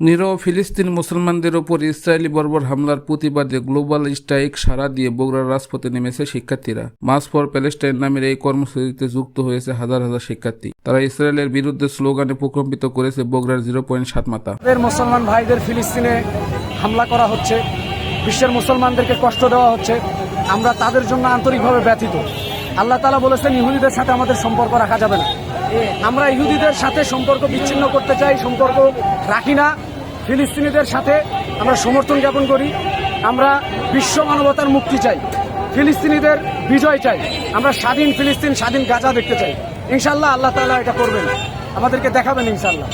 নিরহ ফিলিস্তিনি মুসলমানদের ওপর ইসরায়েলি বর্বর হামলার প্রতিবাদে গ্লোবাল স্ট্রাইক সারা দিয়ে বগুড়ার রাজপথে নেমেছে শিক্ষার্থীরা। মাস ফর প্যালেস্টাইন নামের এই কর্মসূচিতে যুক্ত হয়েছে হাজার হাজার শিক্ষার্থী। তারা ইসরায়েলের বিরুদ্ধে স্লোগানে প্রকম্পিত করেছে বগুড়ার জিরো পয়েন্ট সাত আমাদের মুসলমান ভাইদের ফিলিস্তিনে হামলা করা হচ্ছে। বিশ্বের মুসলমানদেরকে কষ্ট দেওয়া হচ্ছে। আমরা তাদের জন্য আন্তরিকভাবে ব্যথিত। আল্লাহ তালা বলেছেন, ইহুদিদের সাথে আমাদের সম্পর্ক রাখা যাবে না। আমরা ইহুদিদের সাথে সম্পর্ক বিচ্ছিন্ন করতে চাই, সম্পর্ক রাখি না। ফিলিস্তিনিদের সাথে আমরা সমর্থন জ্ঞাপন করি, আমরা বিশ্ব মানবতার মুক্তি চাই, ফিলিস্তিনিদের বিজয় চাই, আমরা স্বাধীন ফিলিস্তিন, স্বাধীন গাজা দেখতে চাই। ইনশাল্লাহ আল্লাহ তালা এটা করবেন। আমাদেরকে দেখাবেন ইনশাল্লাহ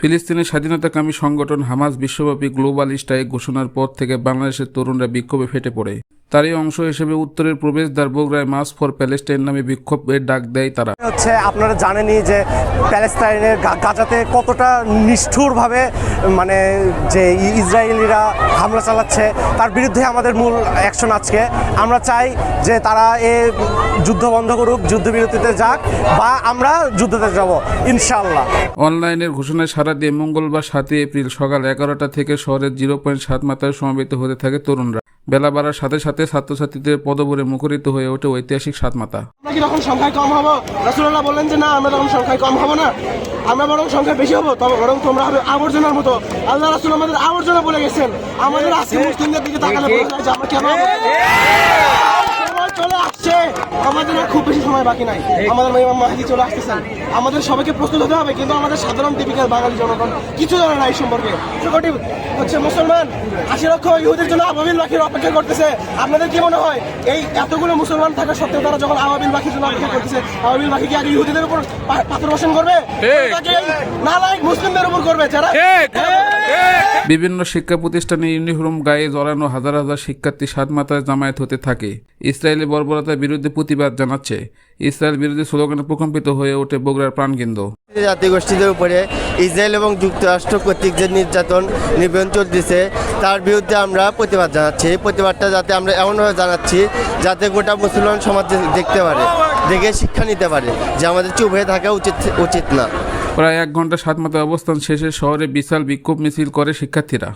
ফিলিস্তিনের স্বাধীনতাকামী সংগঠন হামাস বিশ্বব্যাপী গ্লোবাল স্ট্রাইক ঘোষণার পর থেকে বাংলাদেশের তরুণরা বিক্ষোভে ফেটে পড়ে। তারই অংশ হিসেবে উত্তরের প্রবেশদ্বার বগুড়ায় মাস ফর প্যালেস্টাইন নামে বিক্ষোভের ডাক দেয় তারা। হচ্ছে আপনারা জানেনই যে প্যালেস্টাইনের গাজাতে কতটা নিষ্ঠুরভাবে মানে যে ইসরায়েলিরা হামলা চালাচ্ছে তার বিরুদ্ধে আমাদের মূল অ্যাকশন আজকে। আমরা চাই যে তারা এ যুদ্ধ বন্ধ করুক যুদ্ধবিরতিতে যাক বা আমরা যুদ্ধতে যাব ইনশাল্লাহ অনলাইনের ঘোষণায় সারা দিয়ে মঙ্গলবার সাতই এপ্রিল সকাল এগারোটা থেকে শহরের জিরো পয়েন্ট সাত মাত্রায় সমাবেত হতে থাকে তরুণরা। বেলা বাড়ার সাথে সাথে ছাত্রছাত্রীদের পদবরে মুখরিত হয়ে ওঠে ঐতিহাসিক সাত মাতা আমরা কি তখন সংখ্যায় কম হব? রাসুল্লাহ বললেন যে, না, আমরা তখন সংখ্যায় কম হব না। আমরা বরং সংখ্যায় বেশি হব, তবে বরং তোমরা হবে আবর্জনার মতো। আল্লাহ রাসুল আমাদের আবর্জনা বলে গেছেন। আমাদের আজকে মুসলিমদের দিকে তাকালে বলা যায় আমরা কেন সময় চলে আসছে আমাদের আর খুব বেশি সময় বাকি নাই। আমাদের ইমাম মাহাদি চলে আসতেছেন। আমাদের সবাইকে প্রস্তুত হতে হবে কিন্তু আমাদের সাধারণ টিপিক্যাল বাঙালি জনগণ কিছু জানে না এই সম্পর্কে। কোটি হচ্ছে মুসলমান আশি লক্ষ ইহুদের জন্য আবাবিল পাখির অপেক্ষা করতেছে। আপনাদের কি মনে হয় এই এতগুলো মুসলমান থাকা সত্ত্বেও তারা যখন আবাবিল পাখির জন্য অপেক্ষা করতেছে আবাবিল পাখি কি আগে ইহুদিদের উপর পাথর বর্ষণ করবে? নাকি এই মুসলিমদের উপর করবে? যারা বিভিন্ন শিক্ষা প্রতিষ্ঠানে ইউনিফর্ম গায়ে জড়ানো হাজার হাজার শিক্ষার্থী সাত মাত্রায় জামায়াত হতে থাকে। ইসরায়েলি বর্বরতার বিরুদ্ধে প্রতিবাদ জানাচ্ছে। ইসরায়েল বিরোধী স্লোগানে প্রকম্পিত হয়ে ওঠে বগুড়ার প্রাণকেন্দ্র জাতিগোষ্ঠীদের উপরে ইসরায়েল এবং যুক্তরাষ্ট্র কর্তৃক যে নির্যাতন নিবেদন চলতেছে তার বিরুদ্ধে আমরা প্রতিবাদ জানাচ্ছি। এই প্রতিবাদটা যাতে আমরা এমনভাবে জানাচ্ছি যাতে গোটা মুসলমান সমাজ দেখতে পারে দেখে শিক্ষা নিতে পারে যে আমাদের চুপ হয়ে থাকা উচিত উচিত না। প্রায় এক ঘণ্টা সাত মাত্র অবস্থান শেষে শহরে বিশাল বিক্ষোভ মিছিল করে শিক্ষার্থীরা।